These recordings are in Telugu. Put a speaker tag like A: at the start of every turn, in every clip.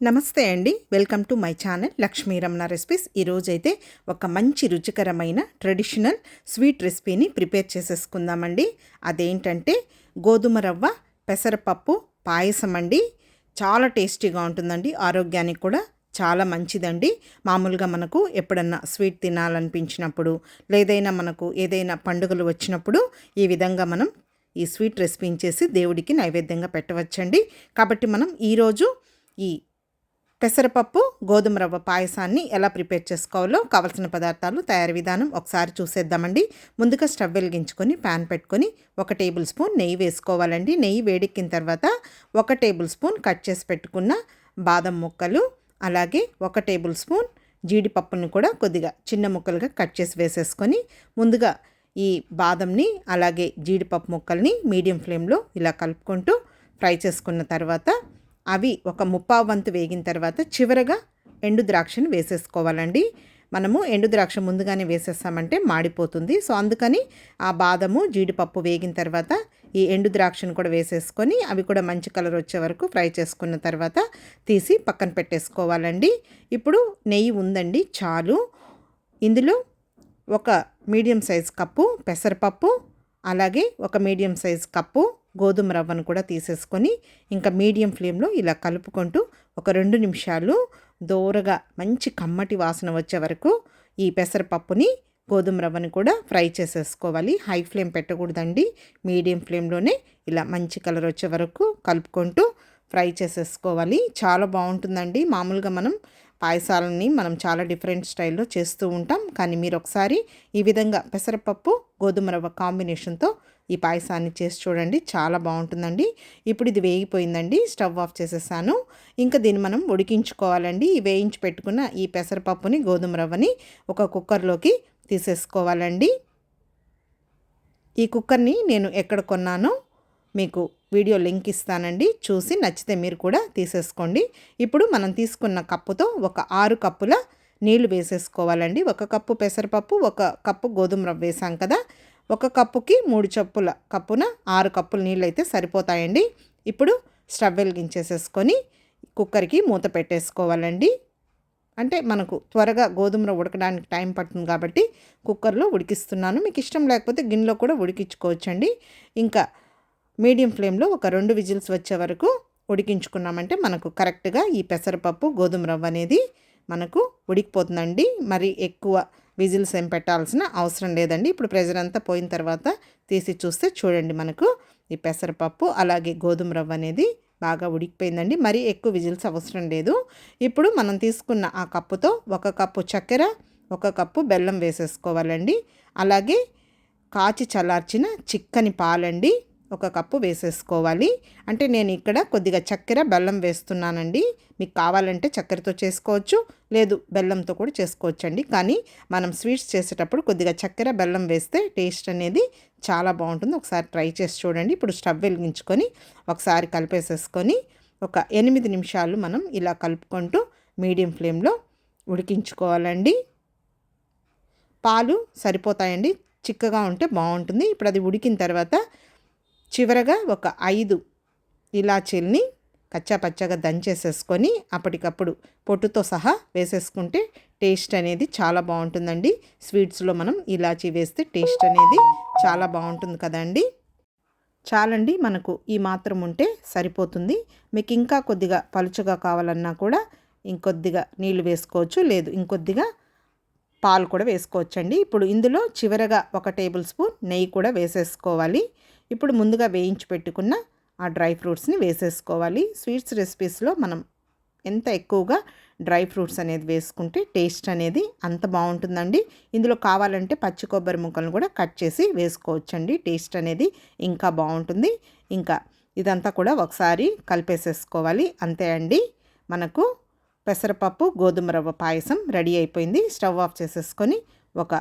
A: నమస్తే అండి. Welcome to my channel Lakshmi Ramana recipes. ఈరోజైతే ఒక మంచి రుచికరమైన ట్రెడిషనల్ స్వీట్ రెసిపీని ప్రిపేర్ చేసేసుకుందామండి. అదేంటంటే గోధుమ రవ్వ పెసరపప్పు పాయసం అండి. చాలా టేస్టీగా ఉంటుందండి. ఆరోగ్యానికి కూడా చాలా మంచిదండి. మామూలుగా మనకు ఎప్పుడన్నా స్వీట్ తినాలనిపించినప్పుడు లేదైనా మనకు ఏదైనా పండుగలు వచ్చినప్పుడు ఈ విధంగా మనం ఈ స్వీట్ రెసిపీని చేసి దేవుడికి నైవేద్యంగా పెట్టవచ్చండి. కాబట్టి మనం ఈరోజు ఈ పెసరపప్పు గోధుమ రవ్వ పాయసాన్ని ఎలా ప్రిపేర్ చేసుకోవాలో కావలసిన పదార్థాలు తయారీ విధానం ఒకసారి చూసేద్దామండి. ముందుగా స్టవ్ వెలిగించుకొని ప్యాన్ పెట్టుకొని ఒక టేబుల్ స్పూన్ నెయ్యి వేసుకోవాలండి. నెయ్యి వేడెక్కిన తర్వాత ఒక టేబుల్ స్పూన్ కట్ చేసి పెట్టుకున్న బాదం ముక్కలు అలాగే ఒక టేబుల్ స్పూన్ జీడిపప్పుని కూడా కొద్దిగా చిన్న ముక్కలుగా కట్ చేసి వేసేసుకొని ముందుగా ఈ బాదంని అలాగే జీడిపప్పు ముక్కల్ని మీడియం ఫ్లేమ్లో ఇలా కలుపుకుంటూ ఫ్రై చేసుకున్న తర్వాత అవి ఒక ముప్పావు వంతు వేగిన తర్వాత చివరగా ఎండు ద్రాక్షను వేసేసుకోవాలండి. మనము ఎండు ద్రాక్ష ముందుగానే వేసేస్తామంటే మాడిపోతుంది. సో అందుకని ఆ బాదము జీడిపప్పు వేగిన తర్వాత ఈ ఎండు ద్రాక్షను కూడా వేసేసుకొని అవి కూడా మంచి కలర్ వచ్చే వరకు ఫ్రై చేసుకున్న తర్వాత తీసి పక్కన పెట్టేసుకోవాలండి. ఇప్పుడు నెయ్యి ఉందండి చాలు. ఇందులో ఒక మీడియం సైజ్ కప్పు పెసరపప్పు అలాగే ఒక మీడియం సైజ్ కప్పు గోధుమ రవ్వను కూడా తీసేసుకొని ఇంకా మీడియం ఫ్లేమ్లో ఇలా కలుపుకుంటూ ఒక రెండు నిమిషాలు దోరగా మంచి కమ్మటి వాసన వచ్చే వరకు ఈ పెసరపప్పుని గోధుమ రవ్వని కూడా ఫ్రై చేసేసుకోవాలి. High flame పెట్టకూడదండి. మీడియం ఫ్లేమ్లోనే ఇలా మంచి కలర్ వచ్చే వరకు కలుపుకుంటూ ఫ్రై చేసేసుకోవాలి. చాలా బాగుంటుందండి. మామూలుగా మనం పాయసాలని మనం చాలా డిఫరెంట్ స్టైల్లో చేస్తూ ఉంటాం. కానీ మీరు ఒకసారి ఈ విధంగా పెసరపప్పు గోధుమ రవ్వ కాంబినేషన్తో ఈ పాయసాన్ని చేసి చూడండి. చాలా బాగుంటుందండి. ఇప్పుడు ఇది వేగిపోయిందండి. స్టవ్ ఆఫ్ చేసేసాను. ఇంకా దీన్ని మనం ఉడికించుకోవాలండి. ఈ వేయించి పెట్టుకున్న ఈ పెసరపప్పుని గోధుమ రవ్వని ఒక కుక్కర్లోకి తీసేసుకోవాలండి. ఈ కుక్కర్ని నేను ఎక్కడ కొన్నానో మీకు వీడియో లింక్ ఇస్తానండి. చూసి నచ్చితే మీరు కూడా తీసేసుకోండి. ఇప్పుడు మనం తీసుకున్న కప్పుతో ఒక ఆరు కప్పుల నీళ్ళు వేసేసుకోవాలండి. ఒక కప్పు పెసరపప్పు ఒక కప్పు గోధుమ రవ్వ వేసాం కదా. ఒక కప్పుకి మూడు చప్పుల కప్పున ఆరు కప్పుల నీళ్ళు అయితే సరిపోతాయండి. ఇప్పుడు స్టవ్ వెలిగించేసేసుకొని కుక్కర్కి మూత పెట్టేసుకోవాలండి. అంటే మనకు త్వరగా గోధుమ ఉడకడానికి టైం పడుతుంది కాబట్టి కుక్కర్లో ఉడికిస్తున్నాను. మీకు ఇష్టం లేకపోతే గిన్నెలో కూడా ఉడికించుకోవచ్చండి. ఇంకా మీడియం ఫ్లేమ్లో ఒక రెండు విజిల్స్ వచ్చే వరకు ఉడికించుకున్నామంటే మనకు కరెక్ట్గా ఈ పెసరపప్పు గోధుమ రవ్వ అనేది మనకు ఉడికిపోతుందండి. మరి ఎక్కువ విజిల్స్ ఏం పెట్టాల్సిన అవసరం లేదండి. ఇప్పుడు ప్రెజర్ అంతా పోయిన తర్వాత తీసి చూస్తే చూడండి మనకు ఈ పెసరపప్పు అలాగే గోధుమ రవ్వ అనేది బాగా ఉడికిపోయిందండి. మరీ ఎక్కువ విజిల్స్ అవసరం లేదు. ఇప్పుడు మనం తీసుకున్న ఆ కప్పుతో ఒక కప్పు చక్కెర ఒక కప్పు బెల్లం వేసేసుకోవాలండి. అలాగే కాచి చల్లార్చిన చిక్కని పాలండి. ఒక కప్పు వేసేసుకోవాలి. అంటే నేను ఇక్కడ కొద్దిగా చక్కెర బెల్లం వేస్తున్నానండి. మీకు కావాలంటే చక్కెరతో చేసుకోవచ్చు లేదు బెల్లంతో కూడా చేసుకోవచ్చు అండి కానీ మనం స్వీట్స్ చేసేటప్పుడు కొద్దిగా చక్కెర బెల్లం వేస్తే టేస్ట్ అనేది చాలా బాగుంటుంది. ఒకసారి ట్రై చేసి చూడండి. ఇప్పుడు స్టవ్ వెలిగించుకొని ఒకసారి కలిపేసేసుకొని ఒక ఎనిమిది నిమిషాలు మనం ఇలా కలుపుకుంటూ మీడియం ఫ్లేమ్లో ఉడికించుకోవాలండి. పాలు సరిపోతాయండి. చిక్కగా ఉంటే బాగుంటుంది. ఇప్పుడు అది ఉడికిన తర్వాత చివరగా ఒక ఐదు ఇలాచీల్ని కచ్చాపచ్చగా దంచేసేసుకొని అప్పటికప్పుడు పొట్టుతో సహా వేసేసుకుంటే టేస్ట్ అనేది చాలా బాగుంటుందండి. స్వీట్స్లో మనం ఇలాచీ వేస్తే టేస్ట్ అనేది చాలా బాగుంటుంది కదండి. చాలండి మనకు ఈ మాత్రం ఉంటే సరిపోతుంది. మీకు ఇంకా కొద్దిగా పలుచగా కావాలన్నా కూడా ఇంకొద్దిగా నీళ్ళు వేసుకోవచ్చు. లేదు ఇంకొద్దిగా పాలు కూడా వేసుకోవచ్చండి. ఇప్పుడు ఇందులో చివరగా ఒక టేబుల్ స్పూన్ నెయ్యి కూడా వేసేసుకోవాలి. ఇప్పుడు ముందుగా వేయించి పెట్టుకున్న ఆ డ్రై ఫ్రూట్స్ని వేసేసుకోవాలి. స్వీట్స్ రెసిపీస్లో మనం ఎంత ఎక్కువగా డ్రై ఫ్రూట్స్ అనేది వేసుకుంటే టేస్ట్ అనేది అంత బాగుంటుందండి. ఇందులో కావాలంటే పచ్చి కొబ్బరి ముక్కలను కూడా కట్ చేసి వేసుకోవచ్చండి. టేస్ట్ అనేది ఇంకా బాగుంటుంది. ఇంకా ఇదంతా కూడా ఒకసారి కలిపేసేసుకోవాలి. అంతే అండి. మనకు పెసరపప్పు గోధుమ రవ్వ పాయసం రెడీ అయిపోయింది. స్టవ్ ఆఫ్ చేసేసుకొని ఒక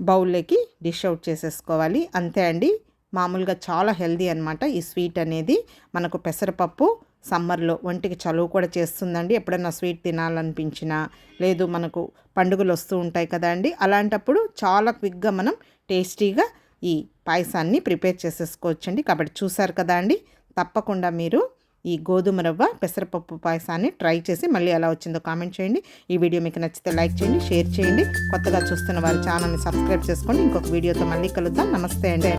A: బౌల్లోకి డిష్ అవుట్ చేసేసుకోవాలి. అంతే అండి. మామూలుగా చాలా హెల్దీ అనమాట ఈ స్వీట్ అనేది మనకు పెసరపప్పు సమ్మర్లో ఒంటికి చలువు కూడా చేస్తుందండి. ఎప్పుడైనా స్వీట్ తినాలనిపించినా లేదు మనకు పండుగలు వస్తూ ఉంటాయి కదండి అలాంటప్పుడు చాలా క్విక్గా మనం టేస్టీగా ఈ పాయసాన్ని ప్రిపేర్ చేసేసుకోవచ్చండి. కాబట్టి చూసారు కదా అండి తప్పకుండా మీరు ఈ గోధుమ రవ్వ పెసరపప్పు పాయసాన్ని ట్రై చేసి మళ్ళీ ఎలా వచ్చిందో కామెంట్ చేయండి. ఈ వీడియో మీకు నచ్చితే లైక్ చేయండి షేర్ చేయండి. కొత్తగా చూస్తున్న వారి ఛానల్ని సబ్స్క్రైబ్ చేసుకోండి. ఇంకొక వీడియోతో మళ్ళీ కలుద్దాం. నమస్తే అండి.